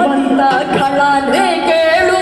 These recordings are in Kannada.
ಬಂತ ಕಳಾನೆ ಕೇಳು.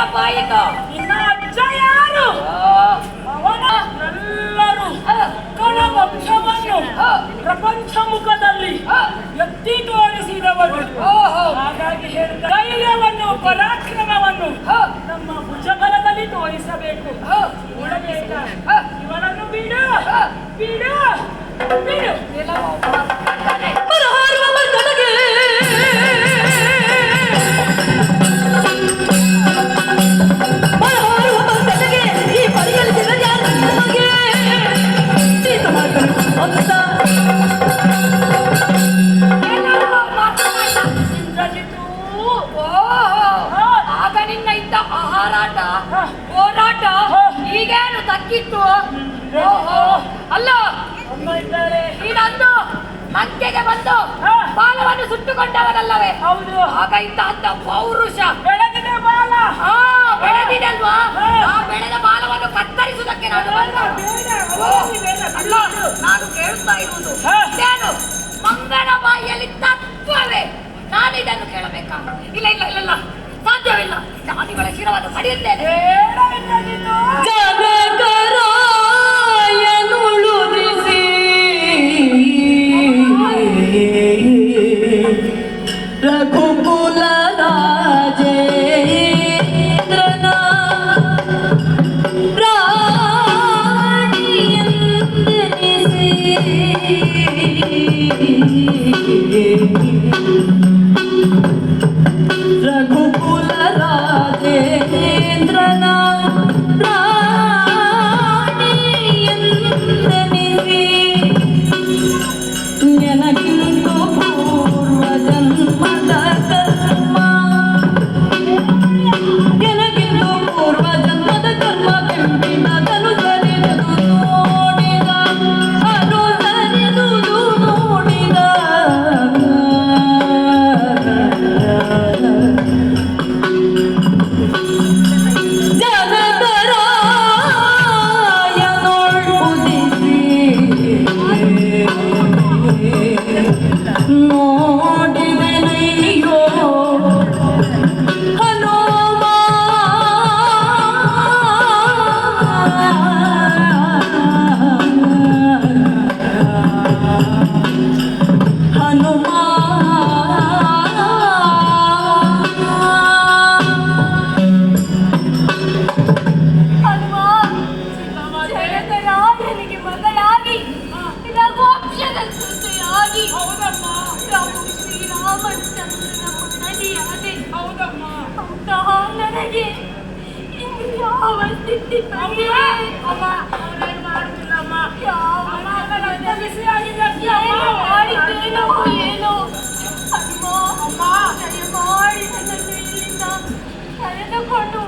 ನೆನಪಾಯಿತು ನಿನ್ನ ಅಜ್ಜ ಯಾರು? ಅವನ ಎಲ್ಲರೂ ಕಣವಂಶವನ್ನು ಪ್ರಪಂಚ ಮುಖದಲ್ಲಿ ಎತ್ತಿ ತೋರಿಸಿದವರು ಹಾಗಾಗಿ ಹೇಳಿದ ಧೈರ್ಯವನ್ನು ಪರಾಕ್ರಮವನ್ನು ನಮ್ಮ ಭುಜಬಲದಲ್ಲಿ ತೋರಿಸಬೇಕು. ನೋಡಬೇಕ ಬಿಡ. ಬಿಡು. ಬಿಡು. ಬಿಡು ಹೋರಾಟ ಈಗೇನು ತಕ್ಕಿತ್ತು? ಓಹೋ. ಅಲ್ಲ ನೀನಂದು ಲಂಕೆಗೆ ಬಂದು. ಬಾಲವನ್ನು ಸುಟ್ಟುಕೊಂಡವನಲ್ಲವೇ? ಹೌದು. ಆಗ ಅಂತ ಪೌರುಷ. ಬೆಳೆದಿದೆ ಬಾಲ. ಆ ಬೆಳೆದಿದಲ್ವಾ ಹಾ. ಆ ಬೆಳೆದ ಬಾಲವನ್ನು ಕತ್ತರಿಸುವುದಕ್ಕೆ ನಾನು ಬಂದ. ಅಲ್ಲ ನಾನು ಕೇಳುತ್ತಾ ಇರುವುದು ಏನು ಮಂಗನ ಬಾಯಿಯಲ್ಲಿ ತತ್ವವೇ? ನಾನು ಇದನ್ನು ಕೇಳಬೇಕಾ? ಇಲ್ಲ ಇಲ್ಲ ಇಲ್ಲ ಇಲ್ಲ. ಜಾತಿಗಳ ಶಿರವನ್ನು ಪಡೆಯುತ್ತೇನೆ Thank you. కొట్టు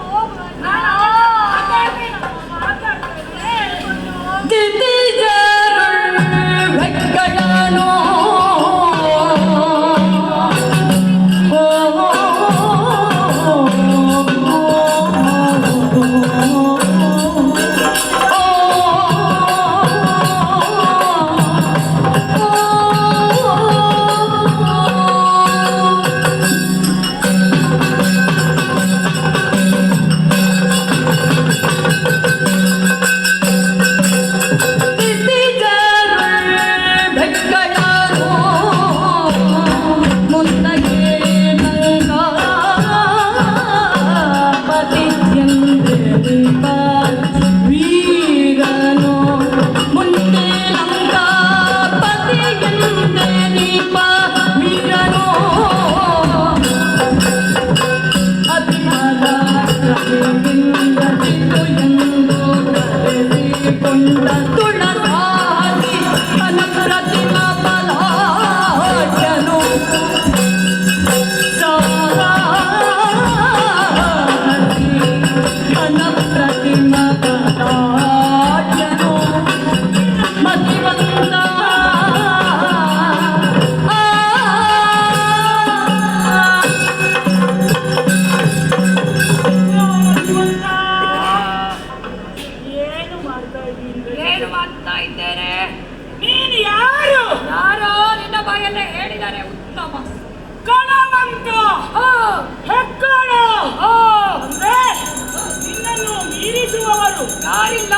ಯಾರಿಲ್ಲ.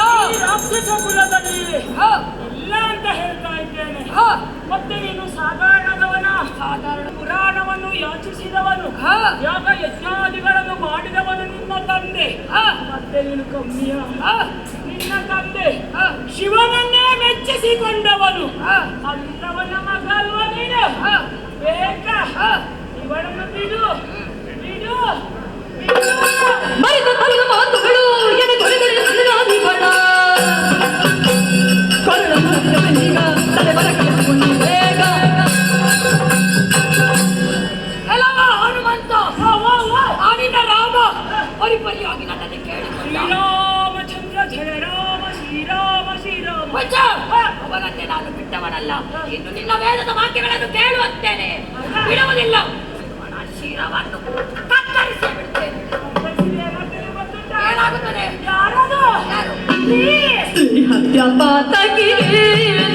ರಾಕ್ಷಸ ಕುಲದಲ್ಲಿ ಇಲ್ಲ ಅಂತ ಹೇಳ್ತಾ ಇದ್ದೇನೆ. ಹಾ. ಮತ್ತೆ ನೀನು ಸಾಧಾರಣದವನ ಸಾಧಾರಣ ಪುರಾಣವನ್ನು ಯಾಚಿಸಿದವನು. ಹಾ. ಯಾಗ ಯಜ್ಞಾದಿಗಳನ್ನು ಮಾಡಿದವನು ನಿನ್ನ ತಂದೆ. ಹಾ. ಮತ್ತೆ ನೀನು ಕಮ್ಮಿಯ. ನಿನ್ನ ತಂದೆ. ಶಿವನನ್ನೇ ಮೆಚ್ಚಿಸಿಕೊಂಡವನು. ಅಂತವನ ಮಗಲ್ವ ನೀನು? ಬೇಕ ಇವನನ್ನು ಬಿಡು. ಬಿಡು. ಬಿಡು. ಪರಿಪರಿಯಾಗಿ ನನ್ನನ್ನು ಕೇಳಿಕೊಂಡ. ಶ್ರೀರಾಮಚಂದ್ರ ಜಯ ರಾಮ ಶ್ರೀರಾಮ ಶ್ರೀರಾಮ! ಅವನಂತೆ ನಾನು ಬಿಟ್ಟವನಲ್ಲ. ಇನ್ನು ನಿನ್ನ ವೇದದ ವಾಕ್ಯಗಳನ್ನು ಕೇಳುವತ್ತೇನೆ ಬಿಡುವುದಿಲ್ಲ. ಅವನ ಶಿರವನ್ನು ಕತ್ತರಿಸಿ ಬಿಡುತ್ತೇನೆ. ಏನಾಗುತ್ತದೆ? ಯಾರದು? ಯಾರು? ಹತ್ಯಪಾತಕಿ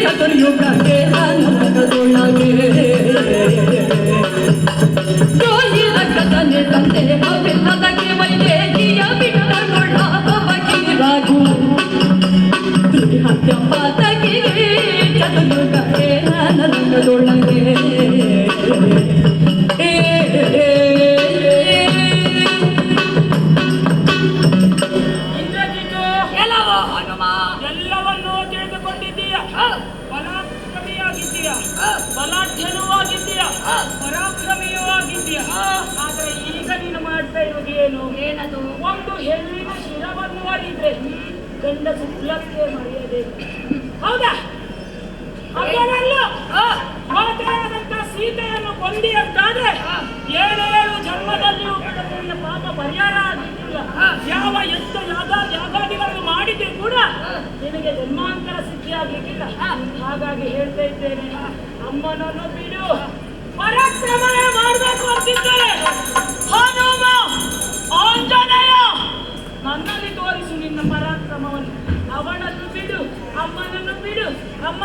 ಚತುರ್ಯುಗಕ್ಕೆ ನರಕದೊಳಗೆ ಹನುಮ. ಎಲ್ಲವನ್ನೂ ತಿಳಿದುಕೊಂಡಿದ್ದೀಯ. ಬಲಾಕ್ರಮಿಯಾಗಿದ್ದೀಯ ಬಲಾಢ್ಯನೂ ಆಗಿದ್ದೀಯ. ಪರಾಕ್ರಮಿಯೂ ಆಗಿದ್ದೀಯ. ಆದ್ರೆ ಈಗ ನೀನು ಮಾಡ್ತಾ ಇರೋದು ಏನು? ಏನದು? ಒಂದು ಹೆಣ್ಣಿನ ಶಿರವನ್ನು ಮಾಡಿದ್ರೆ ಗಂಡಸು ಕುಲಕ್ಕೆ ಮರೆಯದೆ. ಹೌದಾ? ಅದರಲ್ಲ ಮಾತೆಯಾದಂತ ಸೀತೆಯನ್ನು ಕೊಂದಿಯಂತಾದ್ರೆ ಏಳೇಳು ಜನ್ಮದಲ್ಲಿಯೂ ಹೇಳ್ತಾ ಇದ್ದೇನೆ ಅಮ್ಮನನ್ನು ಬಿಡು. ಪರಾಕ್ರಮಣ ಮಾಡಬೇಕು ಅಂತಿದ್ದಾರೆ. ಹನುಮ, ಆಂಜನೇಯ, ನನ್ನಲ್ಲಿ ತೋರಿಸು ನಿನ್ನ ಪರಾಕ್ರಮವನ್ನು. ಅವನನ್ನು ಬಿಡು, ಅಮ್ಮನನ್ನು ಬಿಡು ಅಮ್ಮ.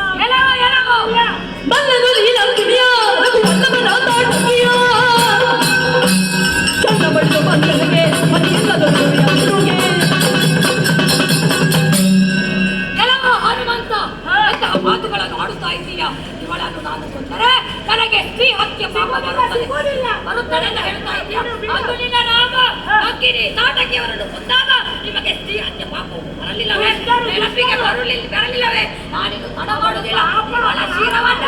ಬರುತ್ತದೆ ಅಂತ ಹೇಳ್ತಾ ರಾಮ ಅಕ್ಕಿನಿ ಕೊಂದಾಗ ನಿಮಗೆ ಸ್ತ್ರೀ ಹತ್ಯೆ ಪಾಪವು ಬರಲಿಲ್ಲವೇ? ನೆನಪಿಗೆ ಬರಲಿಲ್ಲ ಬರಲಿಲ್ಲವೇ? ನಾನಿನ್ನು ತಡ ಮಾಡುವುದಿಲ್ಲ. ಶಿರವನ್ನ